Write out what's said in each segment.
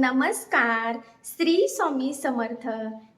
नमस्कार. श्री स्वामी समर्थ.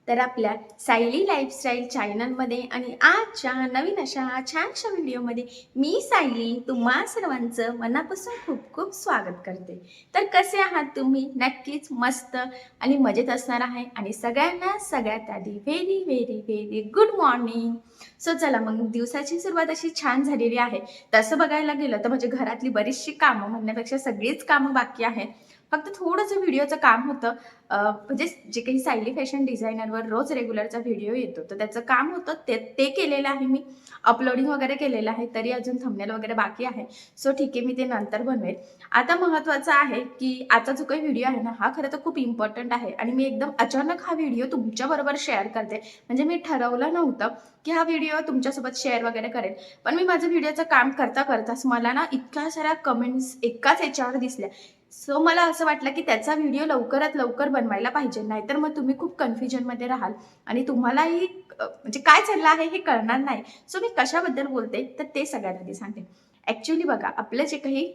तर आपल्या सायली लाईफस्टाईल चॅनलमध्ये आणि आजच्या नवीन अशा छानशा व्हिडिओमध्ये मी सायली तुम्हा सर्वांचं मनापासून खूप खूप स्वागत करते. तर कसे आहात तुम्ही? नक्कीच मस्त आणि मजेत असणार आहे. आणि सगळ्यांना सगळ्यात आधी very very very good morning so चला मग दिवसाची सुरुवात अशी छान झालेली आहे. तसं बघायला गेलं तर म्हणजे घरातली बरीचशी कामं म्हणण्यापेक्षा सगळीच कामं बाकी आहेत. फक्त थोडंसं व्हिडिओचं काम होतं. म्हणजे जे काही सायली फॅशन डिझायनरवर रोज रेग्युलरचा व्हिडिओ येतो तर त्याचं काम होतं. ते ते केलेलं आहे मी. अपलोडिंग वगैरे केलेलं आहे तरी अजून थंबनेल वगैरे बाकी आहे. सो ठीक आहे मी ते नंतर बनवेल. आता महत्त्वाचं आहे की आता जो काही व्हिडिओ आहे ना हा खरं तर खूप इम्पॉर्टंट आहे. आणि मी एकदम अचानक हा व्हिडिओ तुमच्याबरोबर शेअर करते. म्हणजे मी ठरवलं नव्हतं की हा व्हिडिओ तुमच्यासोबत शेअर वगैरे करेल. पण मी माझं व्हिडिओचं काम करता करताच मला ना इतक्या साऱ्या कमेंट्स एकाच याच्यावर दिसल्या. सो मला असं वाटलं की त्याचा व्हिडिओ लवकरात लवकर बनवायला पाहिजे. नाहीतर मग तुम्ही खूप कन्फ्युजनमध्ये राहाल. आणि तुम्हालाही म्हणजे काय चाललं आहे हे कळणार नाही. सो मी कशाबद्दल बोलते तर ते सगळ्यात आधी सांगते. ॲक्च्युली बघा आपलं जे काही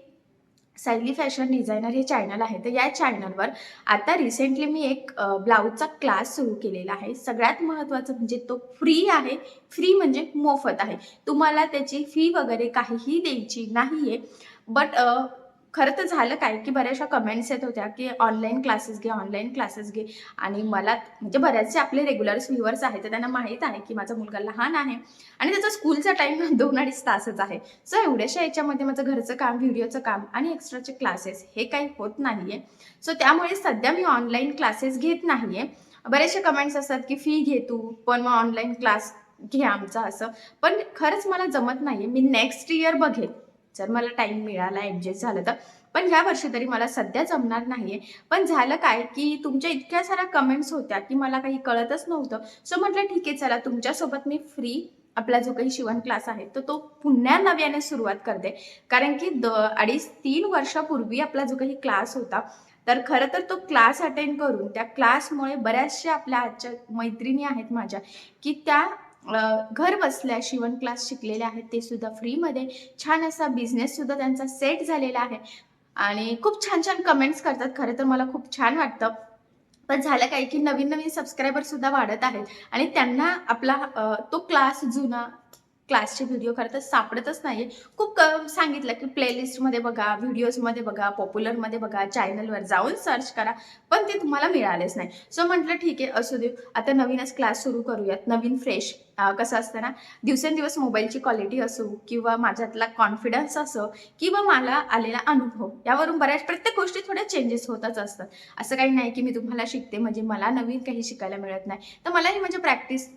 सायली फॅशन डिझायनर हे चॅनल आहे तर या चॅनलवर आता रिसेंटली मी एक ब्लाऊजचा क्लास सुरू केलेला आहे. सगळ्यात महत्त्वाचं म्हणजे तो फ्री आहे. फ्री म्हणजे मोफत आहे. तुम्हाला त्याची फी वगैरे काहीही द्यायची नाही आहे बट खरं तर झालं काय की बऱ्याचशा कमेंट्स येत होत्या की ऑनलाईन क्लासेस घे ऑनलाईन क्लासेस घे. आणि मला म्हणजे बऱ्याचसे आपले रेग्युलर व्ह्युअर्स आहेत तर त्यांना माहीत आहे की माझा मुलगा लहान आहे. आणि त्याचा स्कूलचा टाईम दोन अडीच तासच आहे. सो एवढ्याशा याच्यामध्ये माझं घरचं काम व्हिडिओचं काम आणि एक्स्ट्राचे क्लासेस हे काही होत नाही आहे सो त्यामुळे सध्या मी ऑनलाईन क्लासेस घेत नाही आहे बरेचसे कमेंट्स असतात की फी घे तू पण मग ऑनलाईन क्लास घे आमचा असं. पण खरंच मला जमत नाही मी नेक्स्ट इयर बघेन. जर मला टाईम मिळाला ॲडजस्ट झालं तर. पण ह्या वर्षी तरी मला सध्या जमणार नाही आहे पण झालं काय की तुमच्या इतक्या साऱ्या कमेंट्स होत्या की मला काही कळतच नव्हतं. सो म्हटलं ठीक आहे चला तुमच्यासोबत मी फ्री आपला जो काही शिवण क्लास आहे तर तो पुन्हा नव्याने सुरुवात करते. कारण की द अडीच तीन वर्षापूर्वी आपला जो काही क्लास होता तर खरं तर तो क्लास अटेंड करून त्या क्लासमुळे बऱ्याचशा आपल्या आजच्या मैत्रिणी आहेत माझ्या की त्या घर बसल्या शिवण क्लास शिकलेल्या आहेत ते सुद्धा फ्रीमध्ये छान असा बिझनेस सुद्धा त्यांचा सेट झालेला आहे. आणि खूप छान छान कमेंट्स करतात. खरं तर मला खूप छान वाटतं. पण झालं काय की नवीन नवीन सबस्क्रायबर सुद्धा वाढत आहेत. आणि त्यांना आपला तो क्लास जुना क्लासचे व्हिडिओ खरं तर सापडतच नाही खूप क सांगितलं की प्लेलिस्टमध्ये बघा व्हिडिओजमध्ये बघा पॉप्युलरमध्ये बघा चॅनलवर जाऊन सर्च करा पण ते तुम्हाला मिळालेच नाही. सो म्हटलं ठीक आहे असू देऊ आता नवीनच क्लास सुरू करूयात. नवीन फ्रेश कसं असतं ना दिवसेंदिवस मोबाईलची क्वालिटी असो किंवा माझ्यातला कॉन्फिडन्स असो किंवा मला आलेला अनुभव यावरून बऱ्याच प्रत्येक गोष्टी थोड्या चेंजेस होतच असतात. असं काही नाही की मी तुम्हाला शिकते म्हणजे मला नवीन काही शिकायला मिळत नाही. तर मलाही म्हणजे प्रॅक्टिस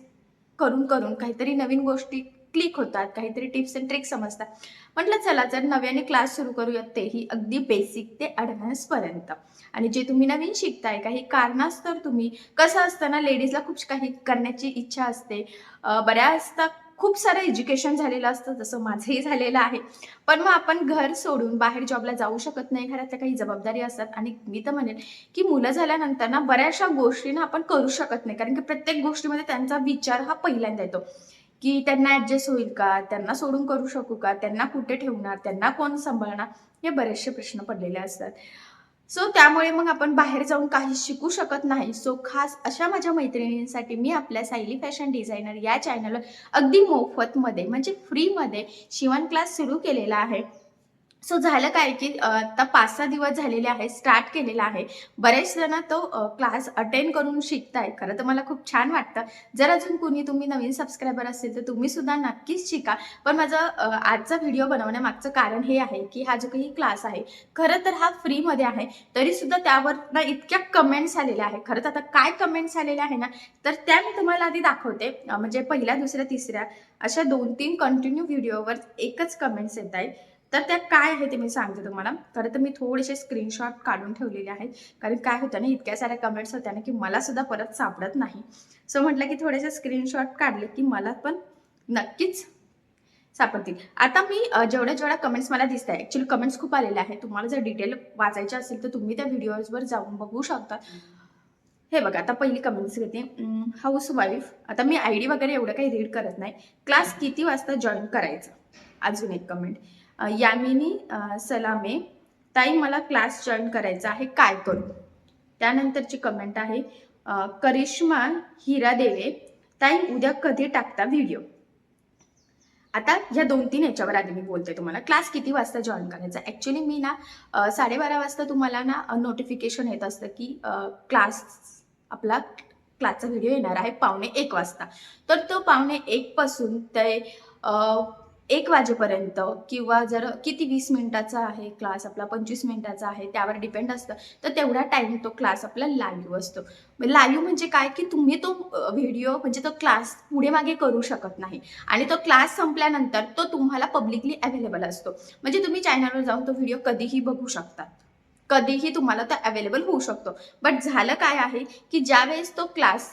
करून करून काहीतरी नवीन गोष्टी क्लिक होतात काहीतरी टिप्स अँड ट्रिक्स समजतात. म्हटलं चला जर नव्याने क्लास सुरू करूयात तेही अगदी बेसिक ते ॲडव्हान्सपर्यंत आणि जे तुम्ही नवीन शिकताय काही कारणास्तव तुम्ही कसं असतं ना लेडीजला खूप काही करण्याची इच्छा असते. बऱ्याचदा खूप सारं एज्युकेशन झालेलं असतं जसं माझंही झालेलं आहे. पण मग आपण घर सोडून बाहेर जॉबला जाऊ शकत नाही घरातल्या काही जबाबदारी असतात. आणि मी तर म्हणेन की मुलं झाल्यानंतर ना बऱ्याचशा गोष्टींना आपण करू शकत नाही. कारण की प्रत्येक गोष्टीमध्ये त्यांचा विचार हा पहिल्यांदा येतो. की त्यांना ॲडजस्ट होईल का? त्यांना सोडून करू शकू का? त्यांना कुठे ठेवणार? त्यांना कोण सांभाळणार? हे बरेचसे प्रश्न पडलेले असतात. सो त्यामुळे मग आपण बाहेर जाऊन काही शिकू शकत नाही. सो खास अशा माझ्या मैत्रिणींसाठी मी आपल्या सायली फॅशन डिझायनर या चॅनलवर अगदी मोफतमध्ये म्हणजे फ्रीमध्ये शिवण क्लास सुरू केलेला आहे. सो झालं काय की आता पाच सहा दिवस झालेले आहे स्टार्ट केलेला आहे. बरेच जण तो क्लास अटेंड करून शिकताय. खरं तर मला खूप छान वाटतं. जर अजून कुणी तुम्ही नवीन सबस्क्रायबर असेल तर तुम्ही सुद्धा नक्कीच शिका. पण माझं आजचा व्हिडिओ बनवण्यामागचं कारण हे आहे की हा जो काही क्लास आहे खरं तर हा फ्रीमध्ये आहे. तरी सुद्धा त्यावर ना इतक्या कमेंट्स आलेल्या आहे खरं तर आता काय कमेंट्स आलेल्या आहे ना तर त्या मी तुम्हाला आधी दाखवते. म्हणजे पहिल्या दुसऱ्या तिसऱ्या अशा दोन तीन कंटिन्यू व्हिडिओवर एकच कमेंट्स येत आहेत. तर त्या काय आहे ते मी सांगते तुम्हाला. खरं तर मी थोडेसे स्क्रीनशॉट काढून ठेवलेले आहेत. कारण काय होतं ना इतक्या साऱ्या कमेंट्स होत्या ना की मला सुद्धा परत सापडत नाही. सो म्हटलं की थोडेसे स्क्रीनशॉट काढले की मला पण नक्कीच सापडतील. आता मी जेवढ्या जेवढ्या कमेंट्स मला दिसत आहे ॲक्च्युली कमेंट्स खूप आलेले आहेत. तुम्हाला जर डिटेल वाचायचे असेल तर तुम्ही त्या व्हिडिओजवर जाऊन बघू शकता. हे बघा आता पहिली कमेंट्स घेते. हाऊस वाईफ आता मी आय डी वगैरे एवढं काही रीड करत नाही. क्लास किती वाजता जॉईन करायचं? अजून एक कमेंट यामिनी सलामे ताई मला क्लास जॉईन करायचा आहे काय करू? त्यानंतरची कमेंट आहे करिश्मा हिरा देवे ताई उद्या कधी टाकता व्हिडिओ आता या दोन तीन याच्यावर आधी मी बोलते तुम्हाला. क्लास किती वाजता जॉईन करायचा? ॲक्च्युली मी ना साडेबारा वाजता तुम्हाला ना नोटिफिकेशन येत असतं की क्लास आपला क्लासचा व्हिडिओ येणार आहे पावणे एक वाजता. तर तो पावणे एकपासून ते एक वाजेपर्यंत किंवा जर किती वीस मिनिटाचा आहे क्लास आपला पंचवीस मिनिटाचा आहे त्यावर डिपेंड असतं तर तेवढा टाईम तो क्लास आपला लाईव्ह असतो. लाईव्ह म्हणजे काय? की तुम्ही तो व्हिडिओ म्हणजे तो क्लास पुढे मागे करू शकत नाही. आणि तो क्लास संपल्यानंतर तो तुम्हाला पब्लिकली अवेलेबल असतो. म्हणजे तुम्ही चॅनलवर जाऊन तो व्हिडिओ कधीही बघू शकतात कधीही तुम्हाला तो अवेलेबल होऊ शकतो. बट झालं काय आहे की ज्यावेळेस तो क्लास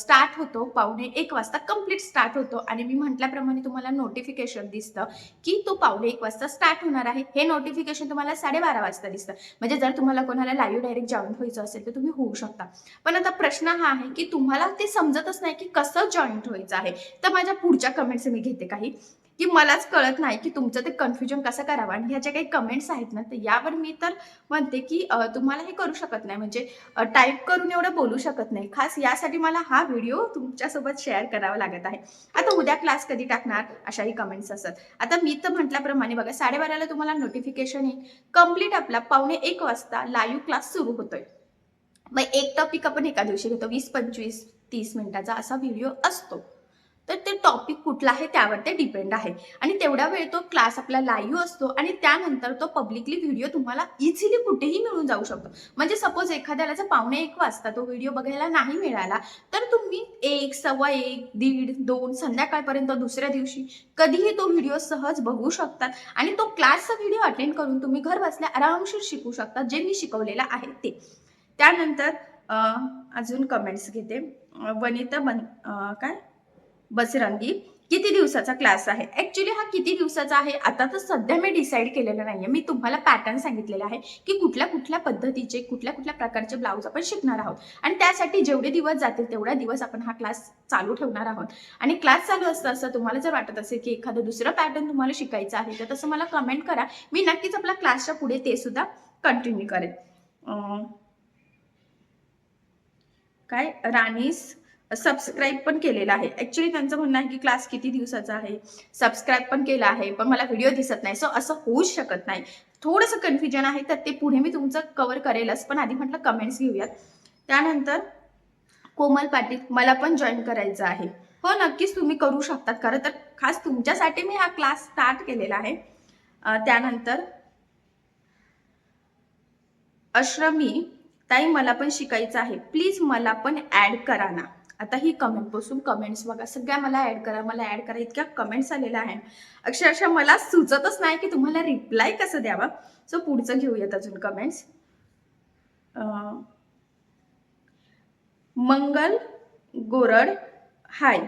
स्टार्ट होतो पावणे एक वाजता कंप्लीट स्टार्ट होतो आणि मी म्हटल्याप्रमाणे तुम्हाला नोटिफिकेशन दिसतं की तो पावणे एक वाजता स्टार्ट होणार आहे. हे नोटिफिकेशन तुम्हाला साडेबारा वाजता दिसतं. म्हणजे जर तुम्हाला कोणाला लाईव्ह डायरेक्ट जॉईन व्हायचं असेल तर तुम्ही होऊ शकता. पण आता प्रश्न हा आहे की तुम्हाला ते समजतच नाही की कसं जॉईंट व्हायचं आहे. तर माझ्या पुढच्या कमेंट्स मी घेते काही. की मलाच कळत नाही की तुमचं ते कन्फ्युजन कसं करावं. आणि ह्या ज्या काही कमेंट्स आहेत ना तर यावर मी तर म्हणते की तुम्हाला हे करू शकत नाही. म्हणजे टाईप करून एवढं बोलू शकत नाही. खास यासाठी मला हा व्हिडिओ तुमच्यासोबत शेअर करावा लागत आहे. आता उद्या क्लास कधी टाकणार? अशाही कमेंट्स असतात. आता मी तर म्हटल्याप्रमाणे बघा साडेबाराला तुम्हाला नोटिफिकेशन येईल. कंप्लीट आपला पावणे एक वाजता लाईव्ह क्लास सुरू होतोय. मग एक टॉपिक आपण एका दिवशी घेतो. वीस पंचवीस तीस मिनिटाचा असा व्हिडिओ असतो. तर ते टॉपिक कुठला आहे त्यावर ते डिपेंड आहे. आणि तेवढा वेळ तो क्लास आपला लाईव्ह असतो आणि त्यानंतर तो पब्लिकली व्हिडिओ तुम्हाला इझिली कुठेही मिळून जाऊ शकतो. म्हणजे सपोज एखाद्याला जर पावणे एक वाजता तो व्हिडिओ बघायला नाही मिळाला तर तुम्ही एक सव्वा एक दीड दोन संध्याकाळपर्यंत दुसऱ्या दिवशी कधीही तो व्हिडिओ सहज बघू शकतात आणि तो क्लासचा व्हिडिओ अटेंड करून तुम्ही घर बसल्या आरामशीर शिकू शकता जे मी शिकवलेलं आहे ते. त्यानंतर अजून कमेंट्स घेते. वनिता बन काय? बजरंगी किती दिवसाचा क्लास आहे? ऍक्च्युली हा किती दिवसाचा आहे? आता तर सध्या मी डिसाईड केलेलं आहे मी तुम्हाला पॅटर्न सांगितलेला आहे की कुठल्या कुठल्या पद्धतीचे कुठल्या कुठल्या प्रकारचे ब्लाऊज आपण शिकणार आहोत. आणि त्यासाठी जेवढे दिवस जातील तेवढ्या दिवस आपण हा क्लास चालू ठेवणार आहोत. आणि क्लास चालू असता असं तुम्हाला जर वाटत असेल की एखादं दुसरं पॅटर्न तुम्हाला शिकायचं आहे तर तसं मला कमेंट करा. मी नक्कीच आपल्या क्लासच्या पुढे ते सुद्धा कंटिन्यू करेन. काय? राणीस सबस्क्राईब पण केलेला आहे. ऍक्च्युली त्यांचं म्हणणं आहे की क्लास किती दिवसाचा आहे? सबस्क्राईब पण केला आहे पण मला व्हिडिओ दिसत नाही. सो असं होऊच शकत नाही. थोडंसं कन्फ्युजन आहे तर ते पुढे मी तुमचं कवर करेलच. पण आधी म्हटलं कमेंट्स घेऊयात. त्यानंतर कोमल पाटील मला पण जॉईन करायचं आहे. हो नक्कीच तुम्ही करू शकतात. खरं तर खास तुमच्यासाठी मी हा क्लास स्टार्ट केलेला आहे. त्यानंतर अश्रमी ताई मला पण शिकायचं आहे. प्लीज मला पण ॲड करा ना. आता ही कमेंट बसून कमेंट्स बघा. सगळ्या मला ऍड करा मला ऍड करा. इतक्या कमेंट्स आलेल्या आहेत. अक्षरशः मला सुचतच नाही की तुम्हाला रिप्लाय कसं द्यावा. सो पुढचं घेऊयात अजून कमेंट्स मंगल गोरड हाय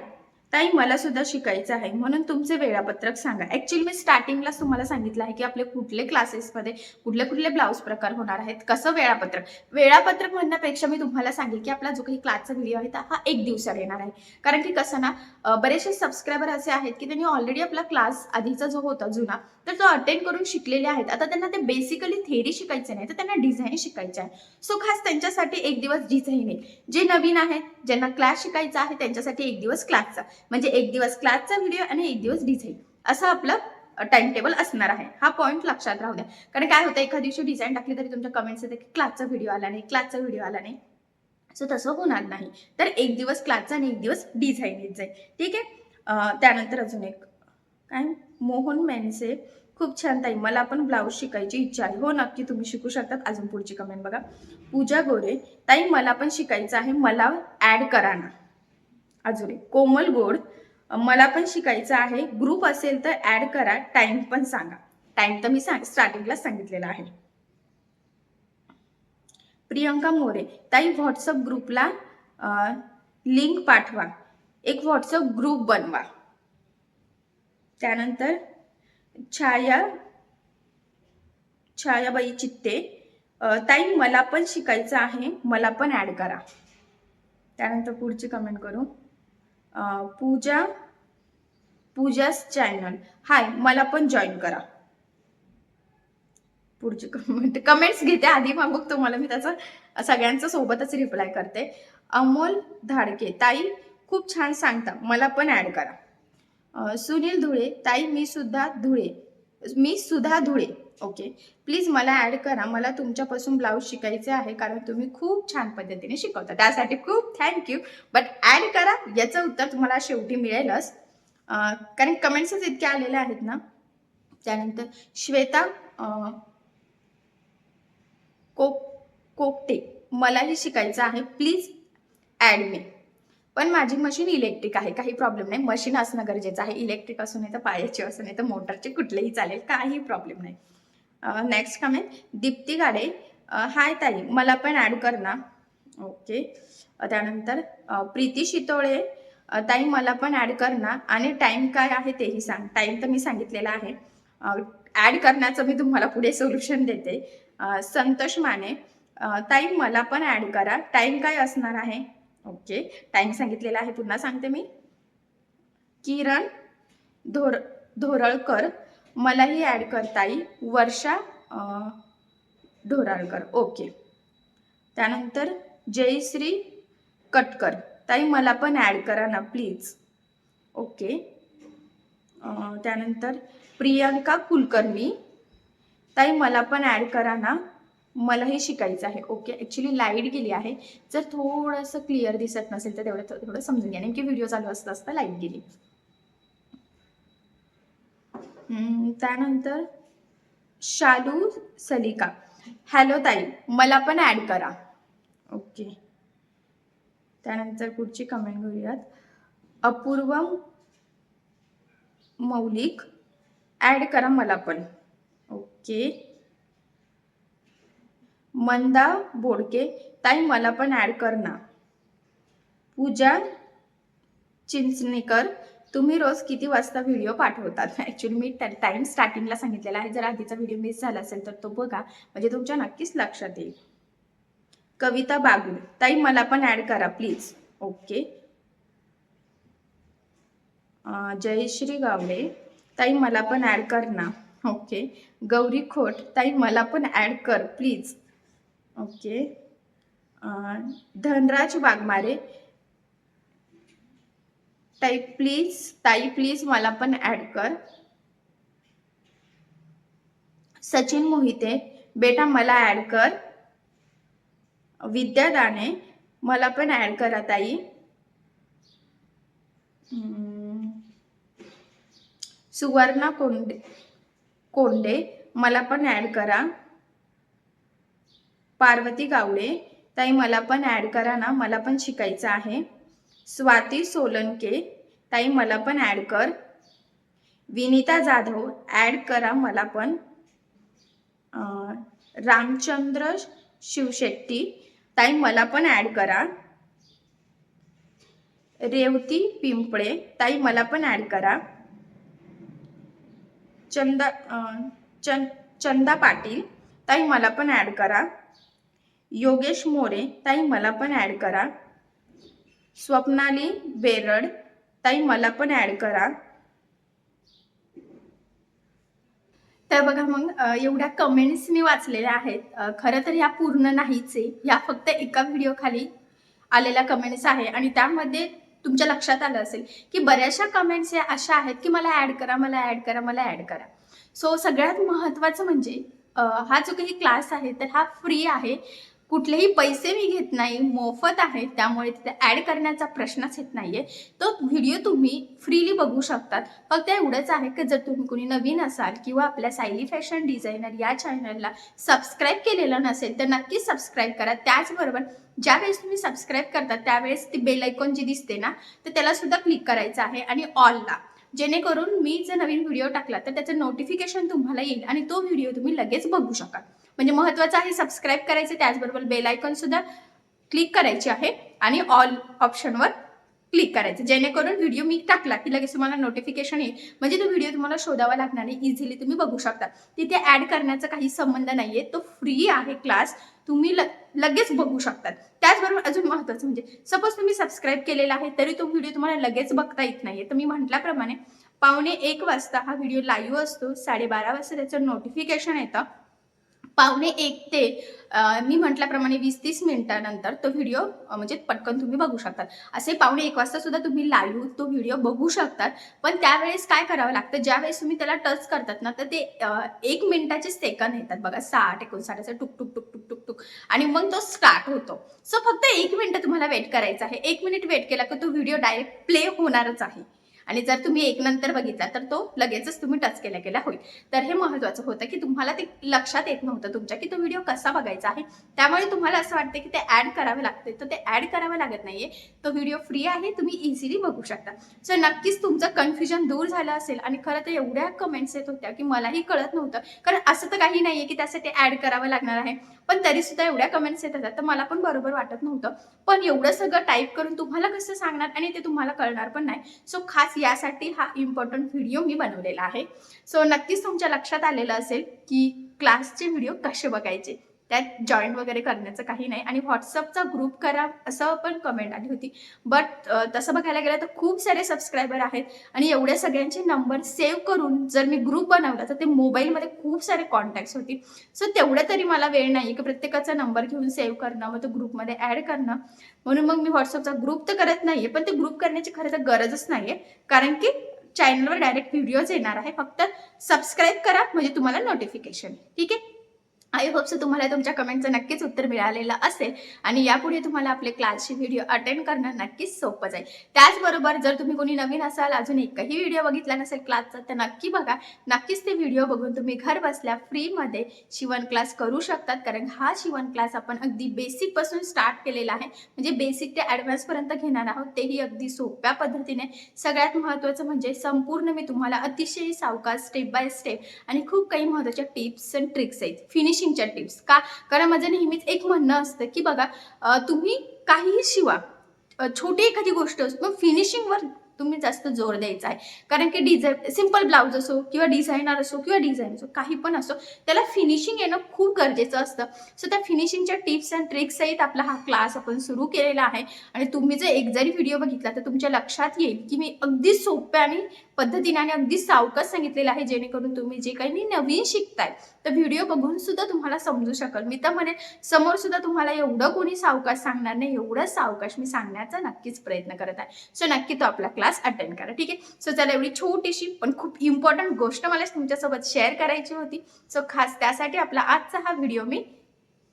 ताई मला सुद्धा शिकायचं आहे. म्हणून तुमचे वेळापत्रक सांगा. ऍक्च्युली मी स्टार्टिंगलाच तुम्हाला सांगितलं आहे की आपले कुठले क्लासेसमध्ये कुठले कुठले ब्लाऊज प्रकार होणार आहेत? कसं वेळापत्रक? वेळापत्रक म्हणण्यापेक्षा मी तुम्हाला सांगेल की आपला जो काही क्लासचा व्हिडिओ आहे हा एक दिवसात येणार आहे. कारण की कसं ना बरेचसे सबस्क्रायबर असे आहेत की त्यांनी ऑलरेडी आपला क्लास आधीचा जो होता जुना तर तो अटेंड करून शिकलेले आहेत. आता त्यांना ते बेसिकली थेरी शिकायचं नाही तर त्यांना डिझाईन शिकायचं आहे. सो खास त्यांच्यासाठी एक दिवस डिझाईन आहे. जे नवीन आहेत ज्यांना क्लास शिकायचा आहे त्यांच्यासाठी एक दिवस क्लासचा म्हणजे एक दिवस क्लासचा व्हिडिओ आणि एक दिवस डिझाईन असं आपलं टाइम टेबल असणार आहे. हा पॉईंट लक्षात राहू द्या. कारण काय होतं एका दिवशी डिझाईन टाकली तरी तुमच्या कमेंट्स येते की क्लासचा व्हिडिओ आला नाही क्लासचा व्हिडिओ आला नाही. सो तसं होणार नाही. तर एक दिवस क्लासचा आणि एक दिवस डिझाईन येत जाईल. ठीक आहे? त्यानंतर अजून एक. काय? मोहन मेनसे. खूप छान ताई. मला पण ब्लाऊज शिकायची इच्छा आहे. हो नक्की तुम्ही शिकू शकतात. अजून पुढची कमेंट बघा. पूजा गोरे. ताई मला पण शिकायचं आहे. मला ऍड करा ना. अजून एक कोमल गोड मला पण शिकायचं आहे. ग्रुप असेल तर ऍड करा. टाइम पण सांगा. टाइम तर मी सांग स्टार्टिंगला सांगितलेला आहे. प्रियंका मोरे ताई व्हॉट्सअप ग्रुपला लिंक पाठवा. एक व्हॉट्सअप ग्रुप बनवा. त्यानंतर छाया छायाबाई चित्ते ताई मला पण शिकायचं आहे. मला पण ऍड करा. त्यानंतर पुढची कमेंट करू. पूजा पूजास चॅनल हाय मला पण जॉईन करा. पुढची कमेंट कमेंट्स घेते आधी मग तुम्हाला मी त्याचा. सगळ्यांचा सोबतच रिप्लाय करते. अमोल धाडके ताई खूप छान सांगता मला पण ॲड करा. सुनील धुळे ताई मी सुद्धा धुळे मी सुद्धा धुळे. ओके. प्लीज मला ॲड करा. मला तुमच्यापासून ब्लाऊज शिकायचे आहे कारण तुम्ही खूप छान पद्धतीने शिकवता. त्यासाठी खूप थँक्यू बट ॲड करा. याचं उत्तर तुम्हाला शेवटी मिळेलच. कारण कमेंट्सच इतके आलेले आहेत ना. त्यानंतर श्वेता कोक कोकटे मलाही शिकायचं आहे. प्लीज ॲड मी पण माझी मशीन इलेक्ट्रिक आहे. काही प्रॉब्लेम नाही. मशीन असणं गरजेचं आहे. इलेक्ट्रिक असू नाही तर पायाची असू नाही तर मोटरचे कुठलेही चालेल. काही प्रॉब्लेम नाही. Next comment Deepti Gade. Hi ताई मला पण ॲड कर ना. ओके त्यानंतर प्रीती शितोळे. ताई मला पण ॲड कर ना. आणि टाईम काय आहे तेही सांग. टाईम तर मी सांगितलेला आहे. ॲड करण्याचं मी तुम्हाला पुढे सोल्युशन देते. संतोष माने. ताई मला पण ॲड करा. टाईम काय असणार आहे? ओके टाईम सांगितलेला आहे पुन्हा सांगते मी. किरण धोर धोरळकर. मलाही ॲड करता येईल वर्षा ढोराळकर. ओके त्यानंतर जयश्री कटकर. ताई मला पण ॲड करा ना प्लीज ओके त्यानंतर प्रियांका कुलकर्णी. ताई मला पण ॲड करा ना. मलाही शिकायचं आहे. ओके ॲक्च्युली लाइट गेली आहे. जर थोडंसं क्लिअर दिसत नसेल तर तेवढं थोडं समजून घ्या. नेमकी व्हिडिओ चालू असता असता लाइट गेली. त्यानंतर शालू सलिका. हॅलो ताई मला पण ॲड करा. ओके त्यानंतर पुढची कमेंट घेऊयात. अपूर्व मौलिक ॲड करा मला पण. ओके मंदा बोडके ताई मला पण ॲड कर ना पूजा चिंचणेकर तुम्ही रोज किती वाजता व्हिडिओ पाठवतात? ॲक्च्युली मी टाईम स्टार्टिंगला सांगितलेला आहे. जर आधीचा व्हिडिओ मिस झाला असेल तर तो बघा. म्हणजे तुमच्या नक्कीच लक्षात येईल. कविता बागुल ताई मला पण ॲड करा प्लीज ओके जयश्री गावडे ताई मला पण ॲड कर ना. ओके गौरी खोट ताई मला पण ॲड कर प्लीज ओके अं, धनराज वाघमारे ताई प्लीज ताई प्लीज मला पण ॲड कर. सचिन मोहिते बेटा मला ॲड कर. विद्या दाणे मला पण ॲड करा ताई. सुवर्णा कोंडे कोंडे मला पण ॲड करा. पार्वती गावडे ताई मला पण ॲड करा ना मला पण शिकायचं आहे. स्वाती सोलंके ताई मला पण ॲड कर. विनिता जाधव ॲड करा मला पण. रामचंद्र शिवशेट्टी ताई मला पण ॲड करा. रेवती पिंपळे ताई मला पण ॲड करा. चंदा चं चंदा पाटील ताई मला पण ॲड करा. योगेश मोरे ताई मला पण ॲड करा. स्वप्नाली बेरड. ताई मला पण ॲड करा. तर बघा मग एवढ्या कमेंट्स मी वाचलेल्या आहेत. खरं तर ह्या पूर्ण नाहीच. आहे या फक्त एका व्हिडिओ खाली आलेल्या कमेंट्स आहे. आणि त्यामध्ये तुमच्या लक्षात आलं असेल की बऱ्याचशा कमेंट्स या अशा आहेत की मला ॲड करा मला ॲड करा मला ॲड करा. सो सगळ्यात महत्त्वाचं म्हणजे हा जो काही क्लास आहे तर हा फ्री आहे. कुठलेही पैसे मी घेत नाही मोफत आहे त्यामुळे तिथे ॲड करण्याचा प्रश्नच येत नाहीये. तो व्हिडिओ तुम्ही फ्रीली बघू शकतात. फक्त एवढंच आहे की जर तुम्ही कोणी नवीन असाल किंवा आपल्या सायली फॅशन डिझायनर या चॅनलला सबस्क्राईब केलेलं नसेल तर नक्कीच सबस्क्राईब करा. त्याचबरोबर ज्यावेळेस तुम्ही सबस्क्राईब करता त्यावेळेस ती बेल आयकॉन जी दिसते ना तर त्याला सुद्धा क्लिक करायचं आहे आणि ऑलला जेणेकरून मी जर नवीन व्हिडिओ टाकला तर त्याचं नोटिफिकेशन तुम्हाला येईल आणि तो व्हिडिओ तुम्ही लगेच बघू शकाल. म्हणजे महत्त्वाचं आहे सबस्क्राईब करायचं त्याचबरोबर बेल आयकॉन सुद्धा क्लिक करायची आहे. आणि ऑल ऑप्शनवर क्लिक करायचं. जेणेकरून व्हिडिओ मी टाकला की लगेच तुम्हाला नोटिफिकेशन येईल. म्हणजे तो व्हिडिओ तुम्हाला शोधावा लागणार नाही. इझिली तुम्ही बघू शकता. तिथे ॲड करण्याचा काही संबंध नाही आहे तो फ्री आहे क्लास तुम्ही ल लगेच बघू शकतात त्याचबरोबर अजून महत्त्वाचं म्हणजे सपोज तुम्ही सबस्क्राईब केलेला आहे तरी तो व्हिडिओ तुम्हाला लगेच बघता येत नाही तर मी म्हटल्याप्रमाणे पावणे एक वाजता हा व्हिडिओ लाईव्ह असतो. साडेबारा वाजता त्याचं नोटिफिकेशन येतं. पावणे एक ते मी म्हटल्याप्रमाणे वीस तीस मिनिटानंतर तो व्हिडिओ म्हणजे पटकन तुम्ही बघू शकतात. असे पावणे एक वाजता सुद्धा तुम्ही लाईव्ह तो व्हिडिओ बघू शकतात. पण त्यावेळेस काय करावं लागतं? ज्यावेळेस तुम्ही त्याला टच करतात ना तर ते एक मिनिटाचे सेकंद येतात. बघा साठ एकोणसाठ असं टुक टुक टुक टुक टुक टुक आणि मग तो स्टार्ट होतो. सो फक्त एक मिनिट तुम्हाला वेट करायचं आहे. एक मिनिट वेट केला की तो व्हिडिओ डायरेक्ट प्ले होणारच आहे. आणि जर तुम्ही एक नंतर बघितला तर तो लगेचच तुम्ही टच केल्या गेला होईल. तर हे महत्वाचं होतं की तुम्हाला ते लक्षात येत नव्हतं तुमच्या की तो व्हिडिओ कसा बघायचा आहे. त्यामुळे तुम्हाला असं वाटतं की ते ऍड करावे लागते तर ते ऍड करावं लागत नाहीये. तो व्हिडिओ फ्री आहे तुम्ही इझिली बघू शकता. सो नक्कीच तुमचं कन्फ्युजन दूर झालं असेल आणि खरं तर एवढ्या कमेंट्स येत होत्या की मलाही कळत नव्हतं. कारण असं तर काही नाहीये की त्यासाठी ऍड करावं लागणार आहे. पण तरी सुद्धा एवढ्या कमेंट्स येत होत्या तर मला पण बरोबर वाटत नव्हतं. पण एवढं सगळं टाईप करून तुम्हाला कसं सांगणार आणि ते तुम्हाला कळणार पण नाही. सो खास यासाठी हा इम्पॉर्टंट व्हिडिओ मी बनवलेला आहे. सो नक्कीच तुमच्या लक्षात आलेलं असेल की क्लासचे व्हिडिओ कसे बघायचे. त्यात जॉईन वगैरे करण्याचं काही नाही. आणि व्हॉट्सअपचा ग्रुप करा असं पण कमेंट आली होती. बट तसं बघायला गेलं तर खूप सारे सबस्क्रायबर आहेत. आणि एवढ्या सगळ्यांचे नंबर सेव्ह करून जर मी ग्रुप बनवला तर ते मोबाईलमध्ये खूप सारे कॉन्टॅक्ट्स होतील. सो तेवढं तरी मला वेळ नाही की प्रत्येकाचा नंबर घेऊन सेव्ह करणं मग तो ग्रुपमध्ये ॲड करणं. म्हणून मग मी व्हॉट्सअपचा ग्रुप तर करत नाहीये पण ते ग्रुप करण्याची खरं तर गरजच नाहीये. कारण की चॅनलवर डायरेक्ट व्हिडिओज येणार आहे. फक्त सबस्क्राईब करा म्हणजे तुम्हाला नोटिफिकेशन ठीक आहे? आय होप सो तुम्हाला तुमच्या कमेंटचं नक्कीच उत्तर मिळालेलं असेल. आणि यापुढे तुम्हाला आपले क्लासचे व्हिडिओ अटेंड करणं नक्कीच सोपं जाईल. त्याचबरोबर जर तुम्ही कोणी नवीन असाल अजून एकही व्हिडिओ बघितला नसेल क्लासचा तर नक्की बघा. नक्कीच ते व्हिडिओ बघून तुम्ही घर बसल्या फ्रीमध्ये शिवण क्लास करू शकतात. कारण हा शिवण क्लास आपण अगदी बेसिकपासून स्टार्ट केलेला आहे. म्हणजे बेसिक ते ॲडव्हान्सपर्यंत घेणार आहोत तेही अगदी सोप्या पद्धतीने. सगळ्यात महत्त्वाचं म्हणजे संपूर्ण मी तुम्हाला अतिशय सावकाश स्टेप बाय स्टेप आणि खूप काही महत्त्वाच्या टिप्स अँड ट्रिक्स आहेत. फिनिशिंग फिनिशिंगच्या टिप्स का? कारण माझं नेहमीच एक म्हणणं असतं की बघा तुम्ही काहीही शिवा. छोटी एखादी गोष्ट असतो पण फिनिशिंगवर तुम्ही जास्त जोर द्यायचा आहे. कारण की डिझाईन सिंपल ब्लाऊज असो किंवा डिझायनर असो किंवा डिझाईन असो काही पण असो त्याला फिनिशिंग येणं खूप गरजेचं असतं. सो त्या फिनिशिंगच्या टिप्स अँड ट्रिक्स सहित आपला हा क्लास आपण सुरू केलेला आहे. आणि तुम्ही जर एक जरी व्हिडिओ बघितला तर तुमच्या लक्षात येईल की मी अगदी सोप्या आणि पद्धतीने आणि अगदी सावकाश सांगितलेलं आहे जेणेकरून तुम्ही जे काही नवीन शिकताय तर व्हिडिओ बघून सुद्धा तुम्हाला समजू शकेल. मी तर म्हणेन समोर सुद्धा तुम्हाला एवढं कोणी सावकाश सांगणार नाही एवढं सावकाश मी सांगण्याचा नक्कीच प्रयत्न करत आहे. सो नक्की तो आपला क्लास क्लास अटेंड करा. ठीक आहे? सो चला एवढी छोटीशी पण खूप इम्पॉर्टंट गोष्ट मला तुमच्यासोबत शेअर करायची होती. सो खास त्यासाठी आपला आजचा हा व्हिडिओ मी